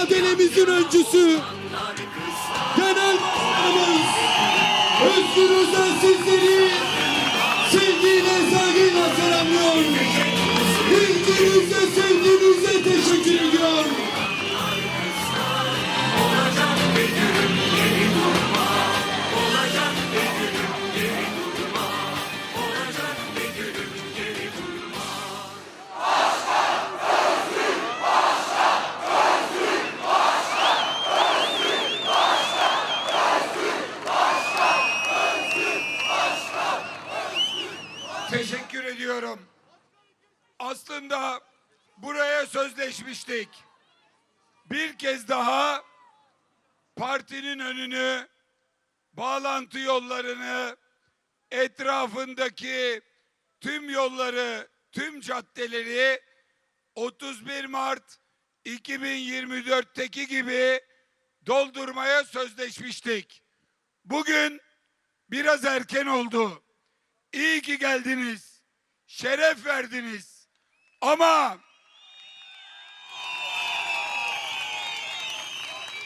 mücadelemizin öncüsü Genel Başkanımız Özgür Özel sizleri sevgiyle saygıyla selamlıyor. İlginize sevginize teşekkür ediyor. Sözleşmiştik. Bir kez daha partinin önünü, bağlantı yollarını, etrafındaki tüm yolları, tüm caddeleri 31 Mart 2024'teki gibi doldurmaya sözleşmiştik. Bugün biraz erken oldu. İyi ki geldiniz. Şeref verdiniz. Ama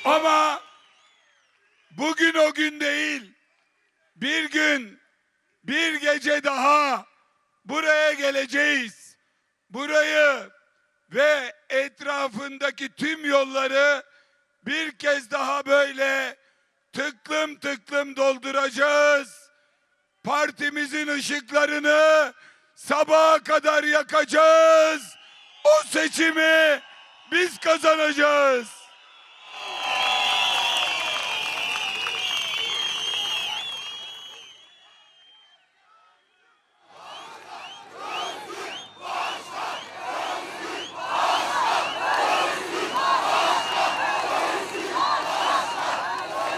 ama bugün o gün değil. Bir gün, bir gece daha buraya geleceğiz. Burayı ve etrafındaki tüm yolları bir kez daha böyle tıklım tıklım dolduracağız partimizin ışıklarını sabaha kadar yakacağız. O seçimi biz kazanacağız.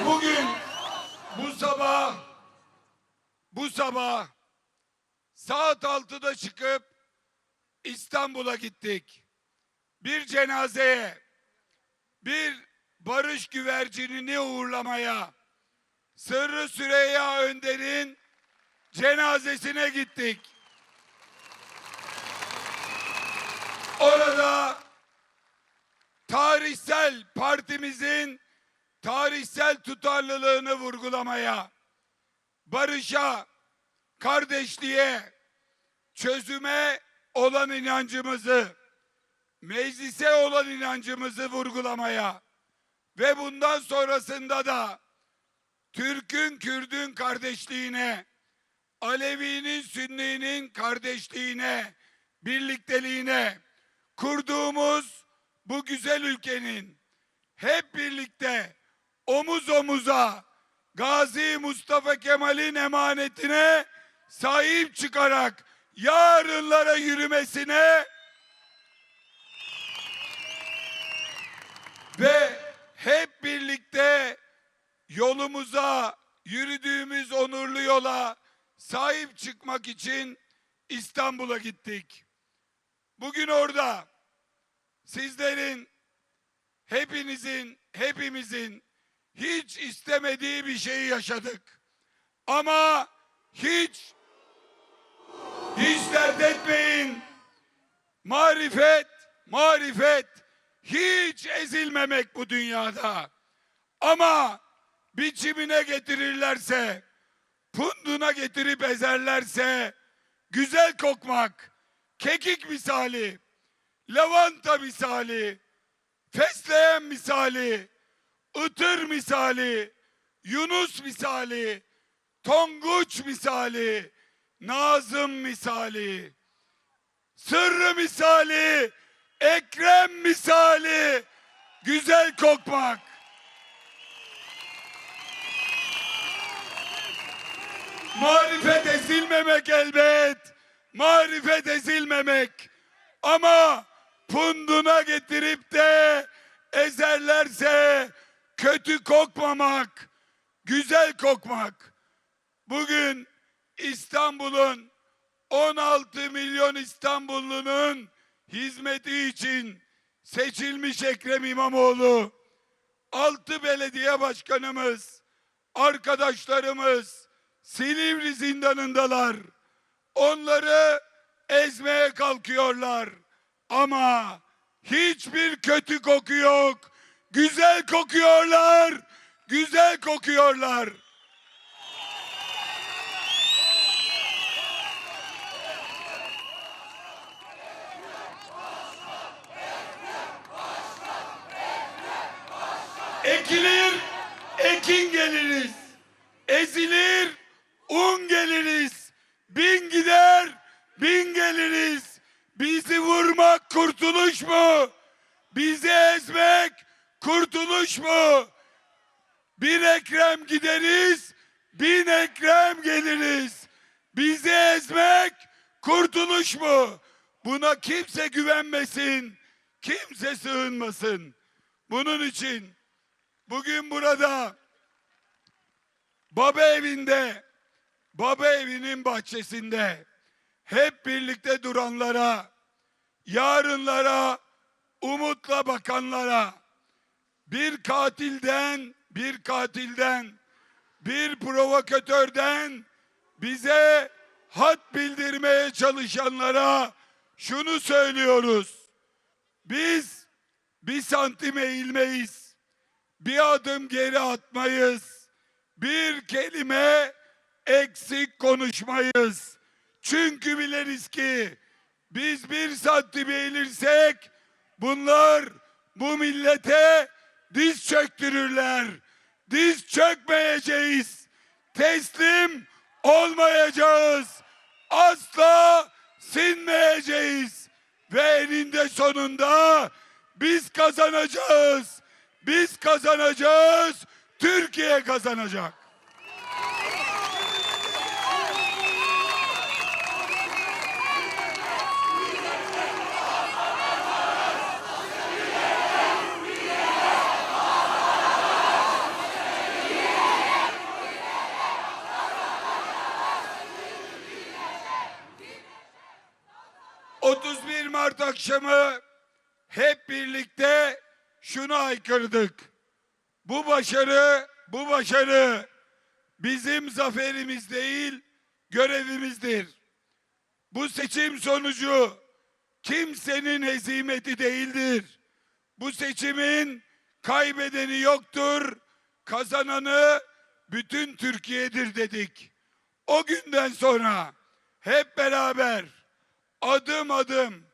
Bugün bu sabah bu sabah saat 6'da çıkıp İstanbul'a gittik. Bir cenazeye, bir barış güvercinini uğurlamaya, Sırrı Süreyya Önder'in cenazesine gittik. Orada tarihsel partimizin tarihsel tutarlılığını vurgulamaya, barışa, kardeşliğe, çözüme olan inancımızı, meclise olan inancımızı vurgulamaya ve bundan sonrasında da Türk'ün Kürd'ün kardeşliğine, Alevi'nin Sünni'nin kardeşliğine, birlikteliğine kurduğumuz bu güzel ülkenin hep birlikte omuz omuza Gazi Mustafa Kemal'in emanetine sahip çıkarak yarınlara yürümesine ve hep birlikte yolumuza yürüdüğümüz onurlu yola sahip çıkmak için İstanbul'a gittik. Bugün orada sizlerin hepinizin hepimizin hiç istemediği bir şeyi yaşadık. Ama hiç hiç dert etmeyin. Marifet, marifet hiç ezilmemek bu dünyada. Ama biçimine getirirlerse, punduna getirip ezerlerse güzel kokmak, kekik misali, lavanta misali, fesleğen misali, ıtır misali, Yunus misali, Tonguç misali, Nazım misali, Sırrı misali, Ekrem misali, güzel kokmak. Marifet ezilmemek elbet. Marifet ezilmemek. Ama punduna getirip de ezerlerse kötü kokmamak, güzel kokmak. Bugün İstanbul'un 16 milyon İstanbullunun hizmeti için seçilmiş Ekrem İmamoğlu, 6 belediye başkanımız, arkadaşlarımız Silivri zindanındalar. Onları ezmeye kalkıyorlar. Ama hiçbir kötü koku yok. Güzel kokuyorlar. Güzel kokuyorlar. Ekilir, ekin geliriz. Ezilir, un geliriz. Bin gider, bin geliriz. Bizi vurmak kurtuluş mu? Bizi ezmek kurtuluş mu? Bir Ekrem gideriz, bin Ekrem geliriz. Bizi ezmek kurtuluş mu? Buna kimse güvenmesin, kimse sığınmasın. Bunun için bugün burada baba evinde, baba evinin bahçesinde hep birlikte duranlara, yarınlara, umutla bakanlara, bir katilden, bir katilden, bir provokatörden bize hat bildirmeye çalışanlara şunu söylüyoruz. Biz bir santim eğilmeyiz. Bir adım geri atmayız. Bir kelime eksik konuşmayız. Çünkü biliriz ki biz bir santim eğilirsek bunlar bu millete diz çöktürürler. Diz çökmeyeceğiz. Teslim olmayacağız. Asla sinmeyeceğiz. Ve eninde sonunda biz kazanacağız. Biz kazanacağız. Türkiye kazanacak. ...31 Mart akşamı... ...hep birlikte... ...şunu aykırdık. Bu başarı... ...bu başarı... ...bizim zaferimiz değil... ...görevimizdir. Bu seçim sonucu... ...kimsenin hezimeti değildir. Bu seçimin... ...kaybedeni yoktur... ...kazananı... ...bütün Türkiye'dir dedik. O günden sonra... ...hep beraber adım adım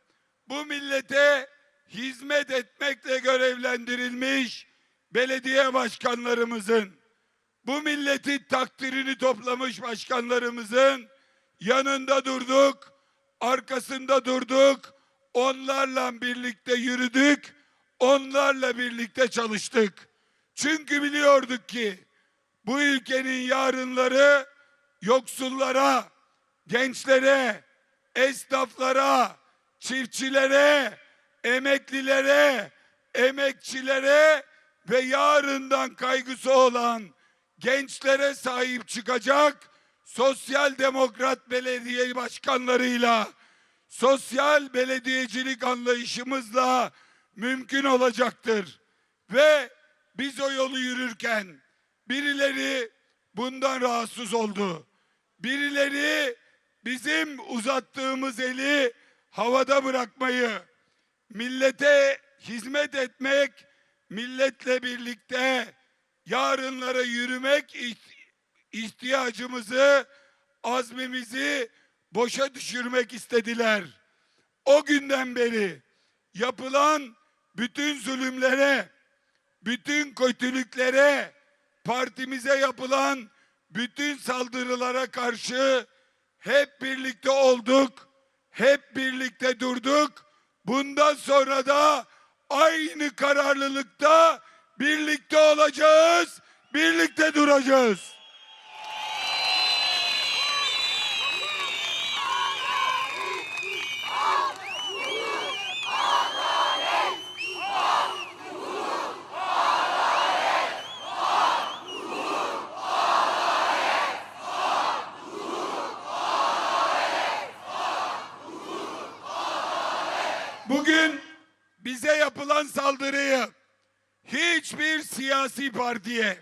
bu millete hizmet etmekle görevlendirilmiş belediye başkanlarımızın, bu milletin takdirini toplamış başkanlarımızın yanında durduk, arkasında durduk, onlarla birlikte yürüdük, onlarla birlikte çalıştık. Çünkü biliyorduk ki bu ülkenin yarınları yoksullara, gençlere, esnaflara, çiftçilere, emeklilere, emekçilere ve yarından kaygısı olan gençlere sahip çıkacak sosyal demokrat belediye başkanlarıyla, sosyal belediyecilik anlayışımızla mümkün olacaktır. Ve biz o yolu yürürken birileri bundan rahatsız oldu. Birileri bizim uzattığımız eli havada bırakmayı, millete hizmet etmek, milletle birlikte yarınlara yürümek iht- ihtiyacımızı, azmimizi boşa düşürmek istediler. O günden beri yapılan bütün zulümlere, bütün kötülüklere, partimize yapılan bütün saldırılara karşı hep birlikte olduk, hep birlikte durduk. Bundan sonra da aynı kararlılıkta birlikte olacağız, birlikte duracağız. Bugün bize yapılan saldırıyı hiçbir siyasi partiye,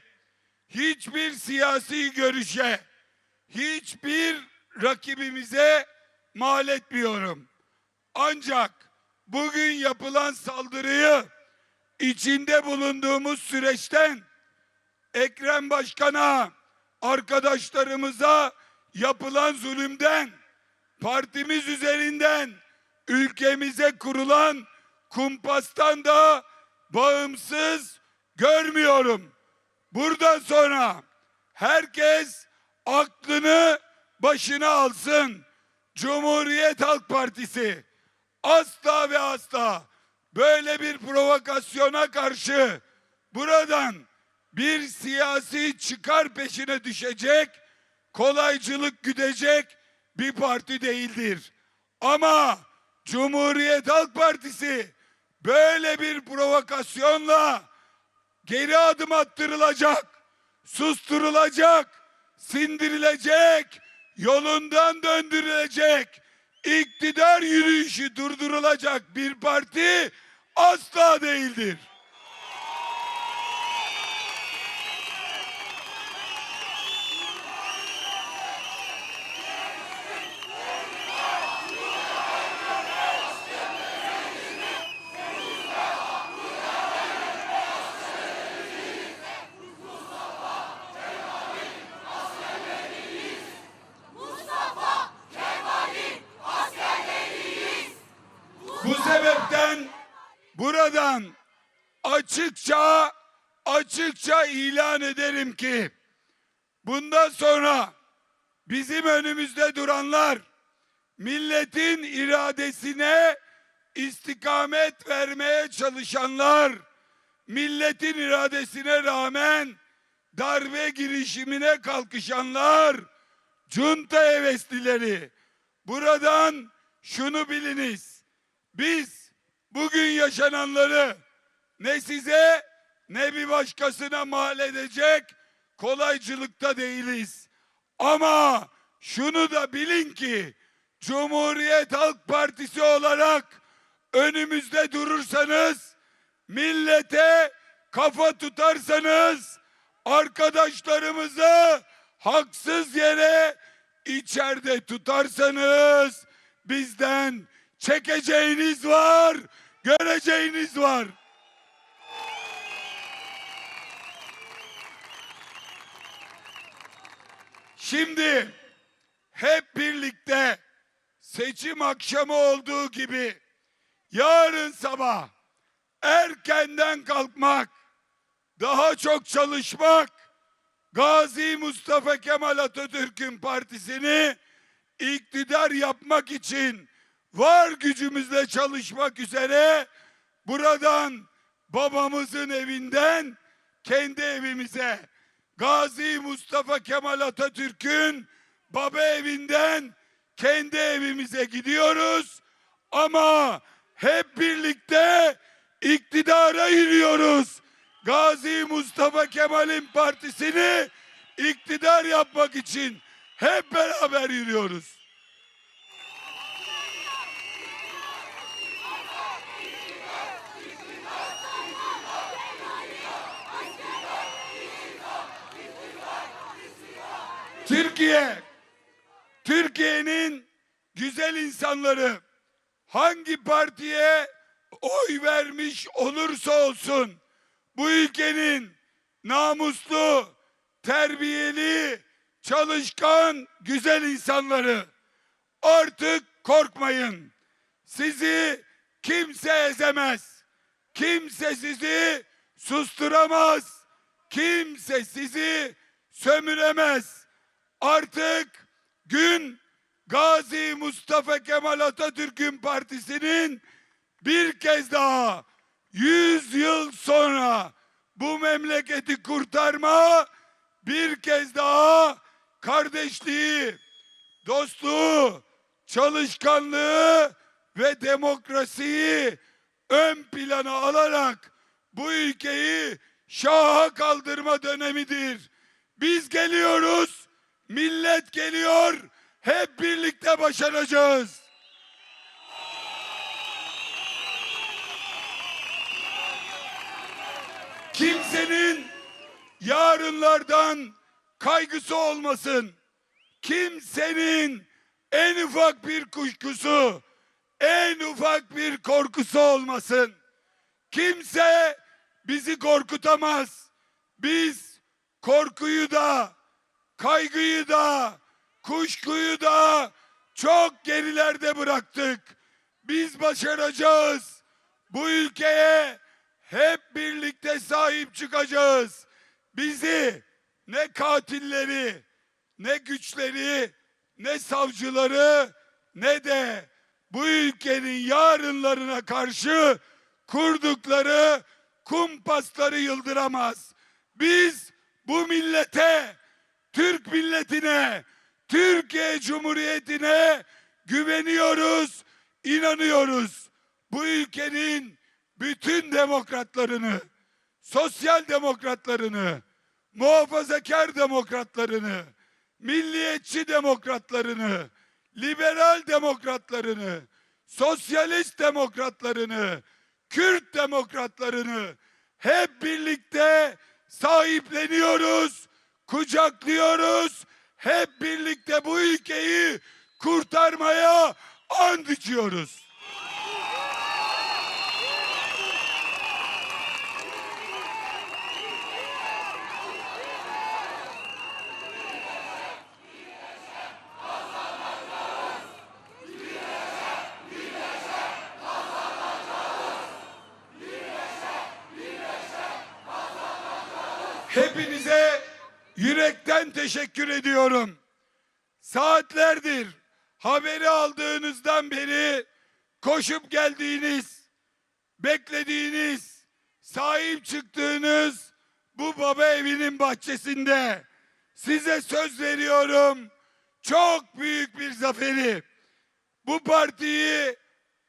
hiçbir siyasi görüşe, hiçbir rakibimize mal etmiyorum. Ancak bugün yapılan saldırıyı içinde bulunduğumuz süreçten Ekrem Başkan'a, arkadaşlarımıza yapılan zulümden, partimiz üzerinden ülkemize kurulan kumpastan da bağımsız görmüyorum. Buradan sonra herkes aklını başına alsın. Cumhuriyet Halk Partisi asla ve asla böyle bir provokasyona karşı buradan bir siyasi çıkar peşine düşecek, kolaycılık güdecek bir parti değildir. Ama Cumhuriyet Halk Partisi böyle bir provokasyonla geri adım attırılacak, susturulacak, sindirilecek, yolundan döndürülecek, iktidar yürüyüşü durdurulacak bir parti asla değildir. Bu sebepten buradan açıkça açıkça ilan ederim ki bundan sonra bizim önümüzde duranlar milletin iradesine istikamet vermeye çalışanlar milletin iradesine rağmen darbe girişimine kalkışanlar junta heveslileri. Buradan şunu biliniz. Biz bugün yaşananları ne size ne bir başkasına mal edecek kolaycılıkta değiliz. Ama şunu da bilin ki Cumhuriyet Halk Partisi olarak önümüzde durursanız millete kafa tutarsanız arkadaşlarımızı haksız yere içeride tutarsanız bizden çekeceğiniz var, göreceğiniz var. Şimdi hep birlikte seçim akşamı olduğu gibi yarın sabah erkenden kalkmak, daha çok çalışmak, Gazi Mustafa Kemal Atatürk'ün partisini iktidar yapmak için var gücümüzle çalışmak üzere buradan babamızın evinden kendi evimize Gazi Mustafa Kemal Atatürk'ün baba evinden kendi evimize gidiyoruz ama hep birlikte iktidara yürüyoruz. Gazi Mustafa Kemal'in partisini iktidar yapmak için hep beraber yürüyoruz. Türkiye, Türkiye'nin güzel insanları hangi partiye oy vermiş olursa olsun bu ülkenin namuslu, terbiyeli, çalışkan, güzel insanları artık korkmayın. Sizi kimse ezemez. Kimse sizi susturamaz. Kimse sizi sömüremez. Artık gün Gazi Mustafa Kemal Atatürk'ün partisinin bir kez daha 100 yıl sonra bu memleketi kurtarma bir kez daha kardeşliği, dostluğu, çalışkanlığı ve demokrasiyi ön plana alarak bu ülkeyi şaha kaldırma dönemidir. Biz geliyoruz, millet geliyor, hep birlikte başaracağız. Kimsenin yarınlardan kaygısı olmasın. Kimsenin en ufak bir kuşkusu, en ufak bir korkusu olmasın. Kimse bizi korkutamaz. Biz korkuyu da, kaygıyı da, kuşkuyu da çok gerilerde bıraktık. Biz başaracağız. Bu ülkeye hep birlikte sahip çıkacağız. Bizi ne katilleri, ne güçleri, ne savcıları, ne de bu ülkenin yarınlarına karşı kurdukları kumpasları yıldıramaz. Biz bu millete, Türk milletine, Türkiye Cumhuriyeti'ne güveniyoruz, inanıyoruz. Bu ülkenin bütün demokratlarını, sosyal demokratlarını, muhafazakar demokratlarını, milliyetçi demokratlarını, liberal demokratlarını, sosyalist demokratlarını, Kürt demokratlarını hep birlikte sahipleniyoruz, kucaklıyoruz. Hep birlikte bu ülkeyi kurtarmaya and içiyoruz. Hepinize yürekten teşekkür ediyorum. Saatlerdir haberi aldığınızdan beri koşup geldiğiniz, beklediğiniz, sahip çıktığınız bu baba evinin bahçesinde size söz veriyorum. Çok büyük bir zaferi. Bu partiyi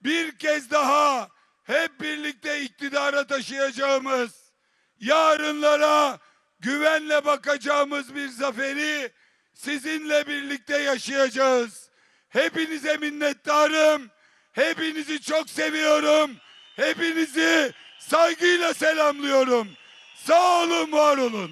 bir kez daha hep birlikte iktidara taşıyacağımız, yarınlara güvenle bakacağımız bir zaferi sizinle birlikte yaşayacağız. Hepinize minnettarım. Hepinizi çok seviyorum. Hepinizi saygıyla selamlıyorum. Sağ olun, var olun.